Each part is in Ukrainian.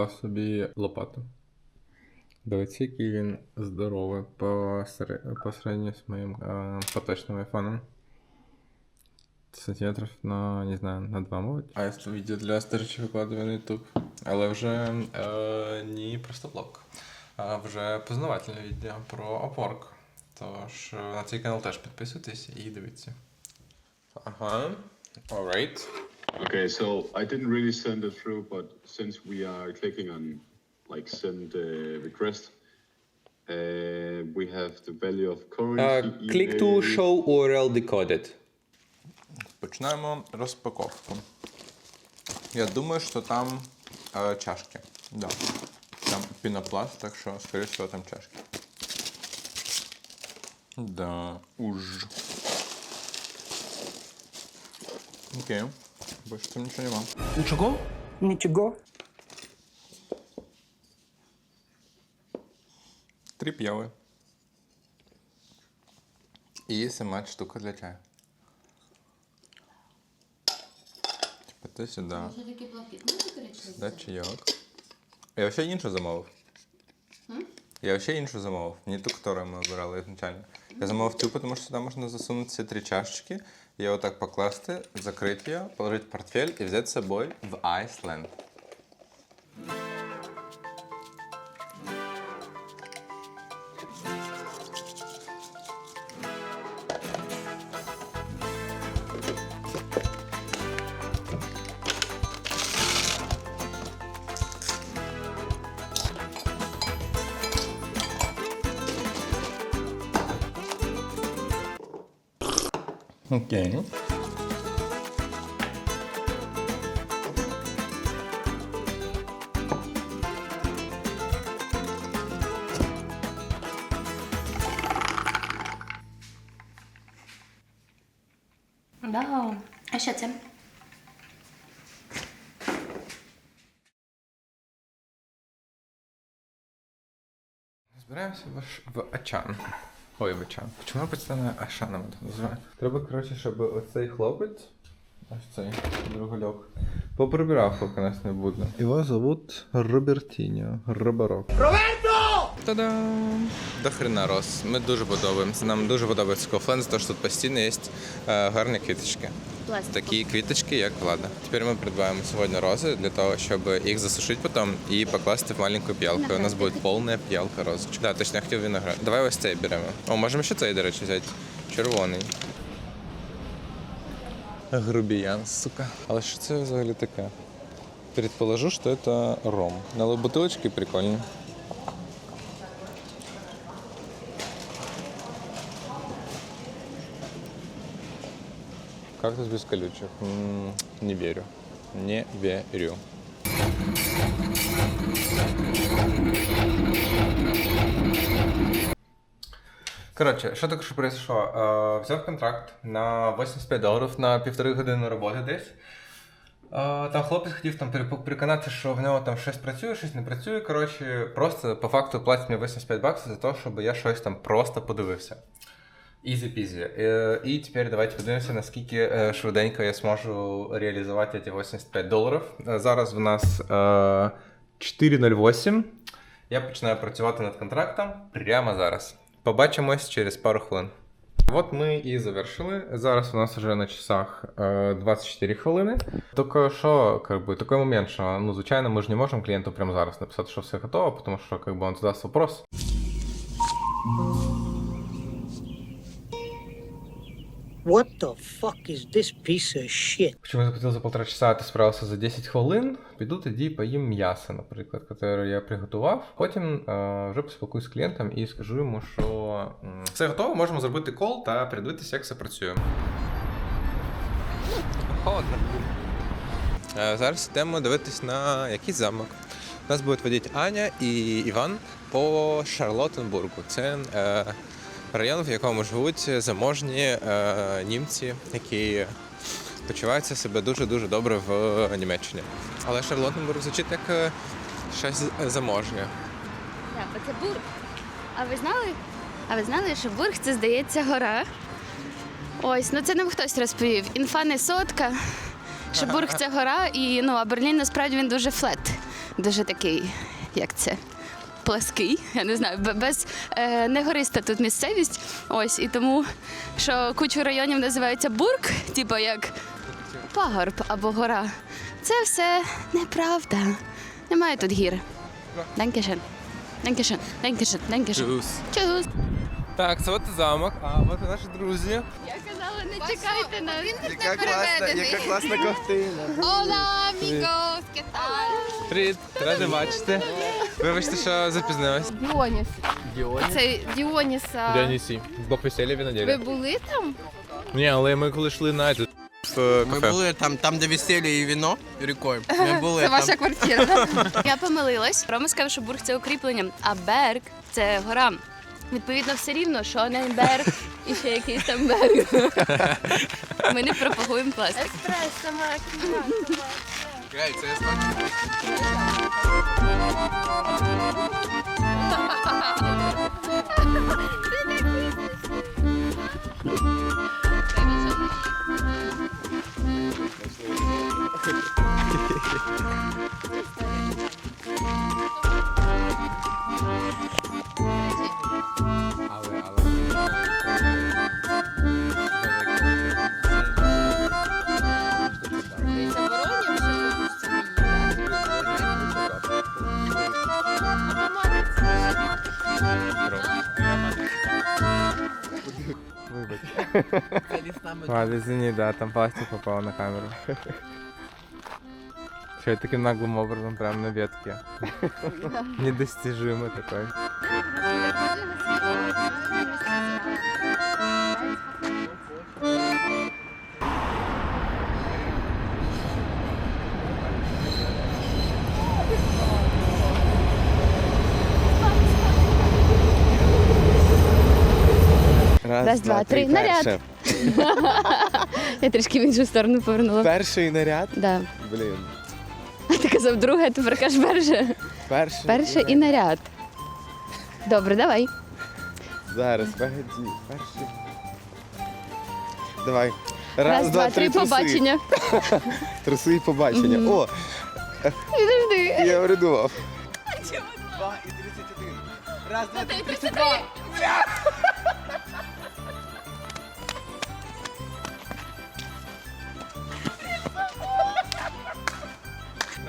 придбав собі лопату. Дивіться, який він здоровий по, сравнению з моїм е, поточним айфоном. Сантиметрів на, не знаю, на 2, мабуть. А я це відео для старичів викладаю на YouTube. Але вже е, не просто блог, а вже познавательне відео про опорк. Тож е, на цей канал теж підписуйтесь і дивіться. Ага. Alright. Okay, so I didn't really send it through, but since we are clicking on like send uh, request, uh, we have the value of currency. click to email. show URL decoded. Починаємо розпаковку. Я думаю, що там е, чашки. Да. Там пінопласт, так що, скоріше всього, там чашки. Да, уж. Окей. Більше там нічого нема. Нічого? Нічого. Три п'яви. І сама штука для чаю. Типа ти сюди. Що таке блакитний коричневий? Да, чайок. Я вообще іншу замовив. Я вообще іншу замовив. Не ту, яку ми обирали изначально. Я замовив ту, тому що сюди можна засунути ці три чашечки, і так покласти, закрити її, положити в портфель і взяти з собою в Айсленд. Окей. Да. А що це? Збираємося в, в Ачан. Ой, в Ачан. Чому я постійно Ашаном це називає? Треба, коротше, щоб оцей хлопець, ось цей другольок, поприбирав, поки нас не буде. Його зовут Робертіньо. Роберок. Та-дам! До хрена роз. Ми дуже подобаємося. Нам дуже подобається Кофлен, тому що тут постійно є е, гарні квіточки. Такі квіточки, як влада. Тепер ми придбаємо сьогодні рози для того, щоб їх засушити потім і покласти в маленьку п'ялку. У нас буде повна п'ялка розочок. Да, точно я хотів виноград. Давай ось цей беремо. О, можемо ще цей, до речі, взяти. Червоний. Грубіян, сука. Але що це взагалі таке? Предположу, що це ром. Але бутилочки прикольні. Кактус без колючек. Не верю. Не верю. Коротше, що таке, що произошло? Е, взяв контракт на 85 доларів на півтори години роботи десь. Е, там хлопець хотів там переконатися, що в нього там щось працює, щось не працює. Коротше, просто по факту платить мені 85 баксів за те, щоб я щось там просто подивився. Ізі-пізі. І тепер давайте подивимося, наскільки е, швиденько я зможу реалізувати ці 85 доларів. Е, Зараз в нас е, 4.08. Я починаю працювати над контрактом прямо зараз. Побачимось через пару хвилин. От ми і завершили. Зараз у нас вже на часах е, 24 хвилини. Тільки що, бы, такий момент, що ну, звичайно, ми ж не можемо клієнту прямо зараз написати, що все готово, тому що бы, він задасть вопрос. What the fuck is this piece of shit? Почему я заплатил за полтора часа, а ти справився за 10 хвилин. Піду тоді поїм м'ясо, наприклад, яке я приготував. Потім е, вже поспілкуюсь з клієнтом і скажу йому, що все готово, можемо зробити кол та передивитися, як все працює. Холодно. Е, зараз йдемо дивитись на якийсь замок. Нас будуть водити Аня і Іван по Шарлоттенбургу. Це е, район, в якому живуть заможні е, німці, які почуваються себе дуже-дуже добре в Німеччині. Але Шарлоттенбург звучить як е, щось заможнє. Так, це бург. А ви знали? А ви знали, що бург це здається гора? Ось, ну це нам хтось розповів. Інфа не сотка, що бург це гора, і ну а Берлін насправді він дуже флет. дуже такий, як це? Плаский, я не знаю, без е, не гориста тут місцевість. Ось і тому, що кучу районів називається бурк, типу як пагорб або гора. Це все неправда. Немає тут гір. Данкешен. Данкешен. Данкешен. Данкешен. Чус. Так, це от замок, а от наші друзі. Я казала, не чекайте нас. Яка класна, яка класна картина. Ола, амігос, кеталь. Привіт, ради бачити. Вибачте, що запізнилась. Діоніс. Діоніс? Це Діоніса. Діонісі. Бог весілля Ви були там? Ні, але ми коли йшли на це, Ми були там, там, де весілля і віно рікою. Ми були Це там. ваша квартира. Я помилилась. Рома сказав, що бург це укріплення, а берг це гора. Відповідно, все рівно, що не берг і ще якийсь там берг. Ми не пропагуємо пластик. Еспресо, макіна. Гей, це знаю. Ладно, извини, да, там пластик попал на камеру. Что, таким наглым образом, прям на ветке. Недостижимый такой. Раз, два, три. Наряд. Я трішки в іншу сторону повернула. Перший наряд. Да. Блін. А ти казав друге, тепер кажеш перше. Перший. Перше і наряд. Добре, давай. Зараз, погоді. Перший. Давай. Раз, два, три, труси. побачення. Труси і побачення. Мгм. О, Підожди. я придумав. Два і 31. Раз, два, три. 32.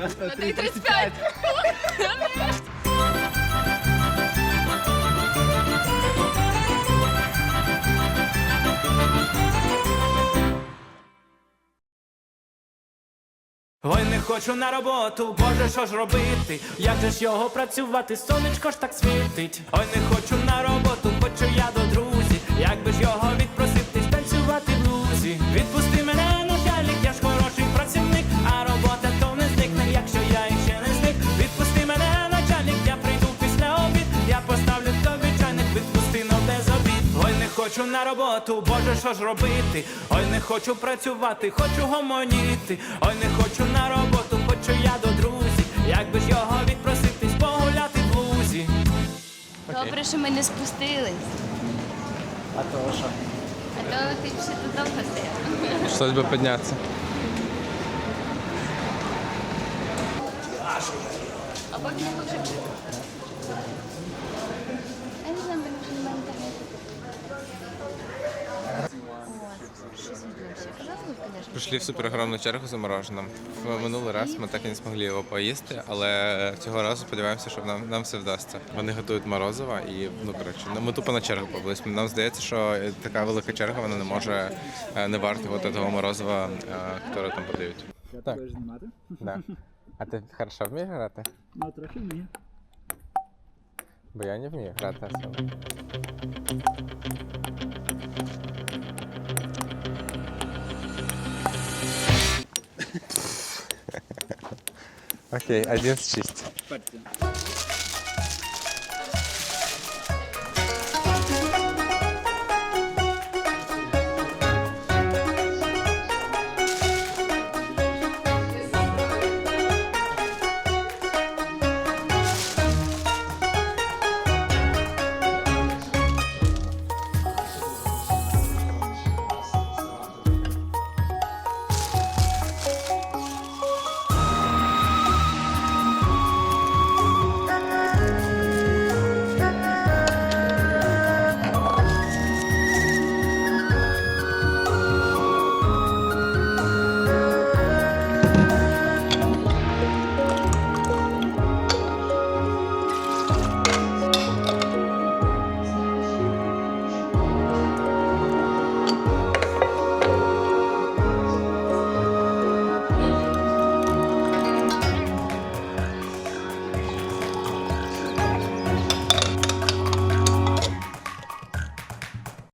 Раз, два, три, 35. Ой, не хочу на роботу, боже, що ж робити? Як же ж його працювати? Сонечко ж так світить. Ой, не хочу на роботу, хочу я до друзів. Як би ж його відпросити, хочу на роботу, боже, що ж робити? Ой, не хочу працювати, хочу гомоніти. Ой, не хочу на роботу, хочу я до друзів. Як би ж його відпроситись, погуляти в лузі. Добре, що ми не спустились. А то що? А то ти ще тут довго стояв. Пришлось бы подняться. А поки не хочу. Я не знаю, може немає інтернету. Прийшли в суперогромну чергу за мороженим. В минулий раз ми так і не змогли його поїсти, але цього разу сподіваємося, що нам, нам все вдасться. Вони готують морозиво і ну коротше, ну, ми тупо на чергу побились. Нам здається, що така велика черга вона не може е, не варти от того морозива, яке там подають. Так. Да. А ти хорошо вмієш грати? Ну, трохи вмію. Бо я не вмію грати особо. Окей, один з шість. Партія.